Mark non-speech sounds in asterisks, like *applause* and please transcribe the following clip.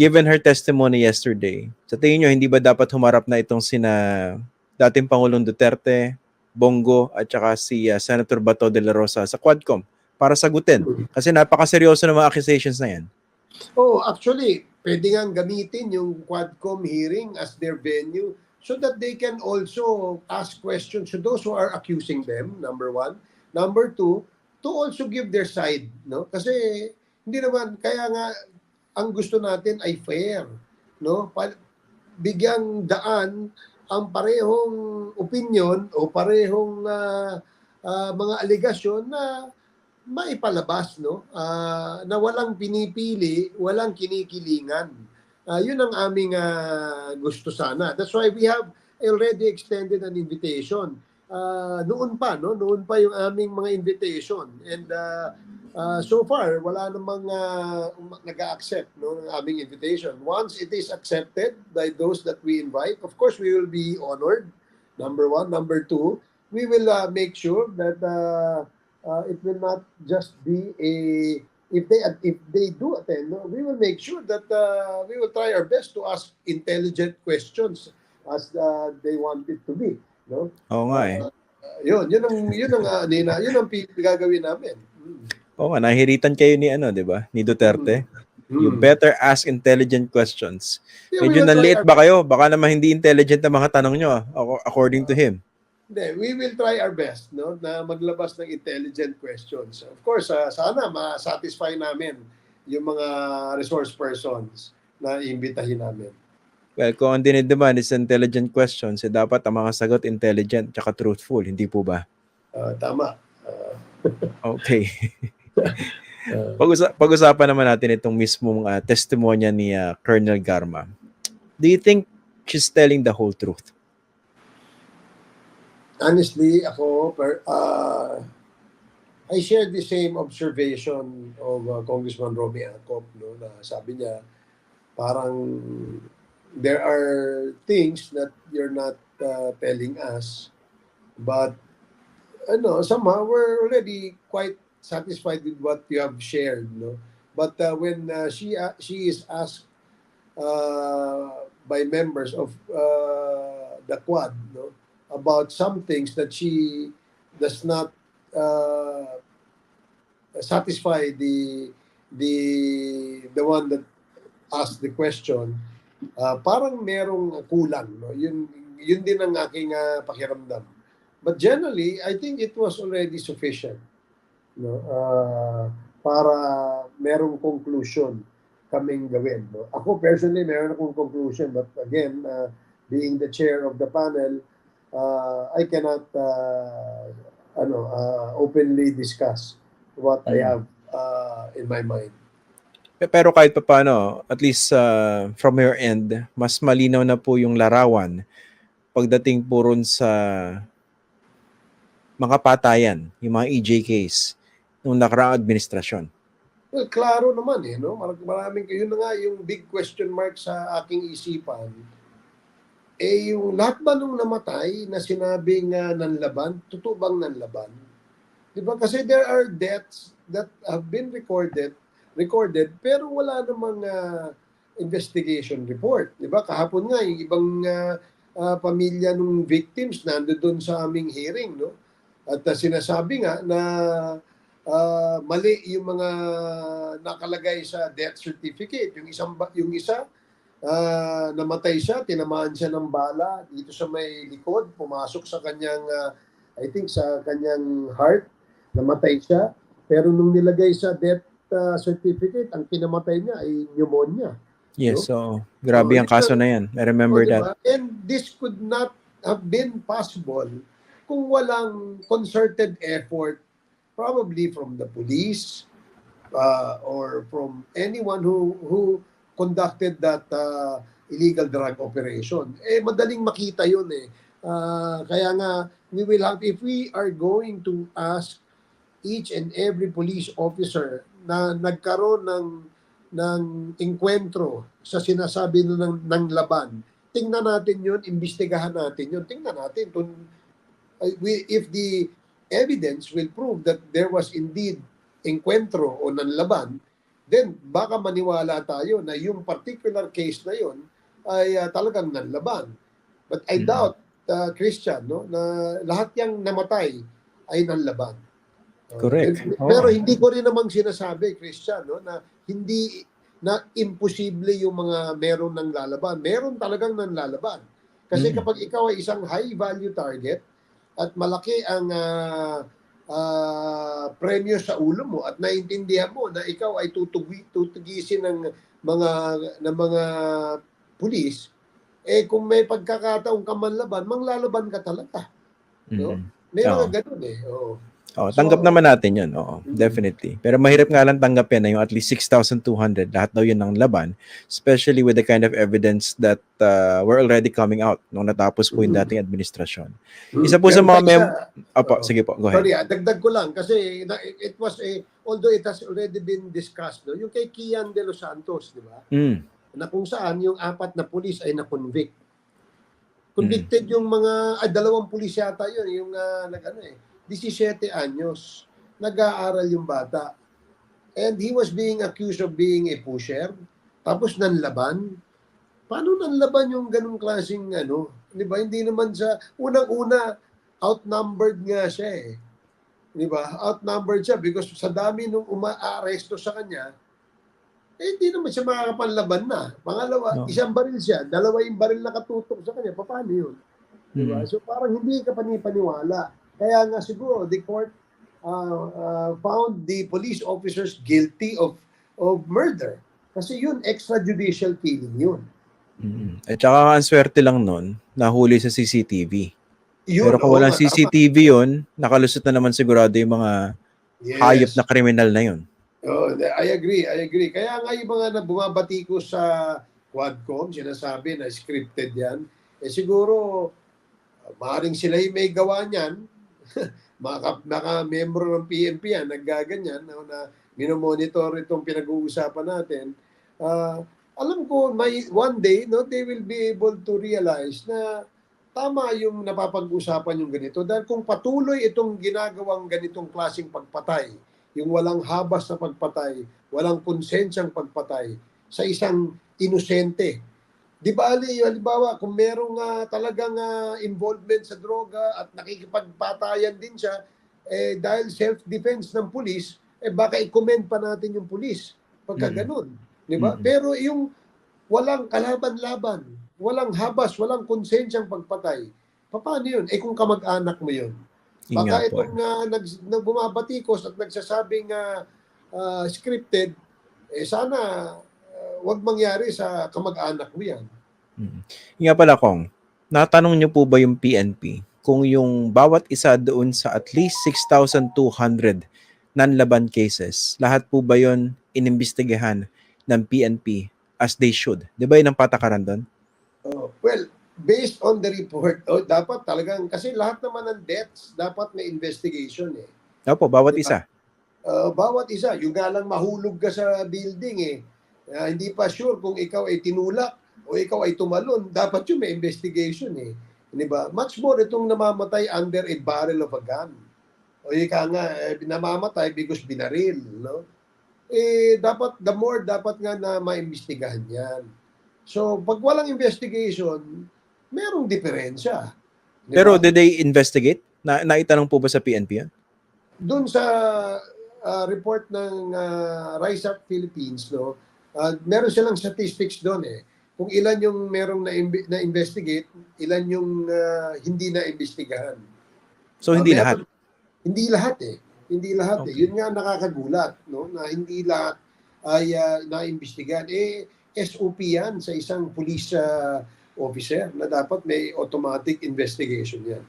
given her testimony yesterday, sa tingin nyo, hindi ba dapat humarap na itong sina dating Pangulong Duterte, Bongo, at saka si uh, Senator Bato de la Rosa sa Quadcom para sagutin? Kasi napakaseryoso ng mga accusations na yan. Oh, actually, pwede nga gamitin yung Quadcom hearing as their venue so that they can also ask questions to those who are accusing them, number one. Number two, to also give their side, no? Kasi hindi naman, kaya nga, ang gusto natin ay fair, no? Bigyang daan ang parehong opinion o parehong ah, ah, mga aligasyon na maipalabas no Ah, na walang pinipili, walang kinikilingan. Ah, yun ang aming ah, gusto sana. That's why we have already extended an invitation. Ah, noon pa no, noon pa yung aming mga invitation and ah, ah, so far wala namang uh, nag-accept no ng aming invitation. Once it is accepted by those that we invite, of course we will be honored. Number one, number two, we will ah, make sure that ah, uh, it will not just be a if they if they do attend no, we will make sure that uh, we will try our best to ask intelligent questions as uh, they want it to be no Oo nga eh. Uh, yun yun ang yun ang uh, nina, yun ang gagawin namin Mm. Oo nga, nahiritan kayo ni ano, di ba? Ni Duterte. You Mm. better ask intelligent questions. Yeah, Medyo our ba kayo? Baka naman hindi intelligent ang mga tanong nyo, ah, according to him. Hindi, we will try our best no na maglabas ng intelligent questions. Of course, ah, sana ma-satisfy namin yung mga resource persons na imbitahin namin. Well, kung ang dinidemand is intelligent questions, eh, dapat ang mga sagot intelligent at truthful, hindi po ba? Ah, tama. Ah, *laughs* Okay. *laughs* ah, Pag-usa- pag-usapan naman natin itong mismong uh, testimonya ni ah, Colonel Garma. Do you think she's telling the whole truth? honestly, ako, per, ah, I share the same observation of ah, Congressman Romy Acop, no, na sabi niya, parang there are things that you're not ah, telling us, but ano, somehow we're already quite satisfied with what you have shared, no. But uh, when uh, she uh, she is asked uh, by members of uh, the Quad, no, about some things that she does not uh, satisfy the the the one that asked the question, uh, parang merong kulang, no. Yun yun din ang aking uh, pakiramdam. But generally, I think it was already sufficient no uh, para merong conclusion kaming gawin no ako personally meron akong conclusion but again uh, being the chair of the panel uh, I cannot uh, ano uh, openly discuss what I Mm. have uh, in my mind Pero kahit pa paano, at least uh, from your end, mas malinaw na po yung larawan pagdating po ron sa mga patayan, yung mga EJKs nung nakaraang administrasyon. well klaro naman eh no Mar- maraming yun na nga yung big question mark sa aking isipan eh yung lahat ba nung namatay na sinabing uh, nanlaban, totoo bang nanlaban? Di ba? Kasi there are deaths that have been recorded, recorded pero wala namang uh, investigation report. Di ba? Kahapon nga, yung ibang uh, uh, pamilya ng victims nandoon sa aming hearing. No? At uh, sinasabi nga na uh, mali yung mga nakalagay sa death certificate. Yung isang yung isa Ah, namatay siya, tinamaan siya ng bala dito sa may likod, pumasok sa kanyang, ah, I think sa kanyang heart, namatay siya. Pero nung nilagay sa death ah, certificate, ang kinamatay niya ay pneumonia. Yes, so grabe Oh, ang kaso na yan. I remember O, di that. And this could not have been possible kung walang concerted effort probably from the police uh, or from anyone who who conducted that uh, illegal drug operation. Eh madaling makita 'yun eh. Ah, kaya nga we will have if we are going to ask each and every police officer na nagkaroon ng ng enkwentro sa sinasabi na ng, ng laban. Tingnan natin 'yun, imbestigahan natin 'yun. Tingnan natin kung uh, we, if the evidence will prove that there was indeed enkwentro o nanlaban, then baka maniwala tayo na yung particular case na yun ay ah, talagang nanlaban. But I Mm. doubt, uh, Christian, no, na lahat yung namatay ay nanlaban. Uh, Correct. and- Oo. Pero hindi ko rin namang sinasabi, Christian, no, na hindi na imposible yung mga meron ng lalaban. Meron talagang nanlalaban. Kasi Mm. kapag ikaw ay isang high value target at malaki ang ah, ah, premyo sa ulo mo at naintindihan mo na ikaw ay tutugi, tutugisin ng mga ng mga pulis, eh kung may pagkakataong ka manlaban, manglalaban ka talaga. No? Mm. May mga Oo. ganun eh. Oo. Oh, tanggap So- naman natin 'yun. Oo, Mm. definitely. Pero mahirap nga lang tanggapin na yung at least 6,200 lahat daw 'yun ng laban, especially with the kind of evidence that uh, were already coming out nung natapos po yung Mm. dating administrasyon. Isa po sa Pero mga isa- mem- Opo, Oo. sige po, go ahead. Sorry, ah, dagdag ko lang kasi it was a although it has already been discussed no, yung kay Kian de los Santos, di ba? Mm. Na kung saan yung apat na pulis ay na-convict. Convicted yung mga ah, dalawang pulis yata yun, yung ah, nag ano eh, 17 anyos. Nag-aaral yung bata. And he was being accused of being a pusher. Tapos nanlaban. Paano nanlaban yung ganung klaseng ano? Di ba? Hindi naman sa unang-una outnumbered nga siya eh. Di ba? Outnumbered siya because sa dami nung umaaresto sa kanya, eh hindi naman siya makakapanlaban na. Pangalawa, No. isang baril siya, dalawa yung baril na katutok sa kanya, paano yun? Di ba? Mm. So parang hindi ka panipaniwala. Kaya nga siguro the court uh, uh, found the police officers guilty of of murder. Kasi yun, extrajudicial killing yun. Mm. At saka ang swerte lang nun, nahuli sa CCTV. yun Pero kung walang tama. CCTV 'yun, nakalusot na naman sigurado yung mga Yes. hayop na kriminal na 'yun. Oh, I agree, I agree. Kaya nga yung mga na bumabati ko sa Quadcom, sinasabi na scripted yan, eh siguro, maaaring sila yung may gawa niyan, mga, mga membro ng PNP yan, naggaganyan, no, na minomonitor itong pinag-uusapan natin. Ah, alam ko, may one day, no, they will be able to realize na tama yung napapag-usapan yung ganito. Dahil kung patuloy itong ginagawang ganitong klaseng pagpatay, yung walang habas na pagpatay, walang konsensyang pagpatay sa isang inosente. Di ba, Ali, halimbawa, kung merong ah, talagang ah, involvement sa droga at nakikipagpatayan din siya, eh, dahil self-defense ng pulis, eh baka i-commend pa natin yung pulis pagka Mm. ganun. Di ba? Mm. Pero yung walang kalaban-laban, walang habas, walang konsensyang pagpatay, paano yun? Eh kung kamag-anak mo yun. Baka po. itong uh, nag, nag bumabatikos at nagsasabing ah, ah, scripted, eh sana wag mangyari sa kamag-anak mo yan. Mm. Yung nga pala kong, natanong niyo po ba yung PNP kung yung bawat isa doon sa at least 6,200 non-laban cases, lahat po ba yon inimbestigahan ng PNP as they should? Di ba yun ang patakaran doon? Oh, well, based on the report, oh, dapat talagang, kasi lahat naman ng deaths, dapat may investigation eh. Opo, bawat Diba? isa. Uh, bawat isa, yung nga lang mahulog ka sa building eh, ah, hindi pa sure kung ikaw ay tinulak o ikaw ay tumalon, dapat yun may investigation eh. Di ba? Much more itong namamatay under a barrel of a gun. O ika nga, eh, namamatay because binaril, no? Eh, dapat, the more dapat nga na maimbestigahan yan. So, pag walang investigation, merong diferensya. Di Pero did they investigate? Na naitanong po ba sa PNP yan? doon sa ah, report ng uh, Rise Up Philippines, no, Uh, meron silang statistics doon eh. Kung ilan yung merong na-investigate, ilan yung uh, hindi na-investigahan. So hindi uh, meron, lahat? Hindi lahat eh. Hindi lahat eh. okay. eh. Yun nga nakakagulat, no? Na hindi lahat ay uh, na-investigahan. Eh, SOP yan sa isang police uh, officer na dapat may automatic investigation yan.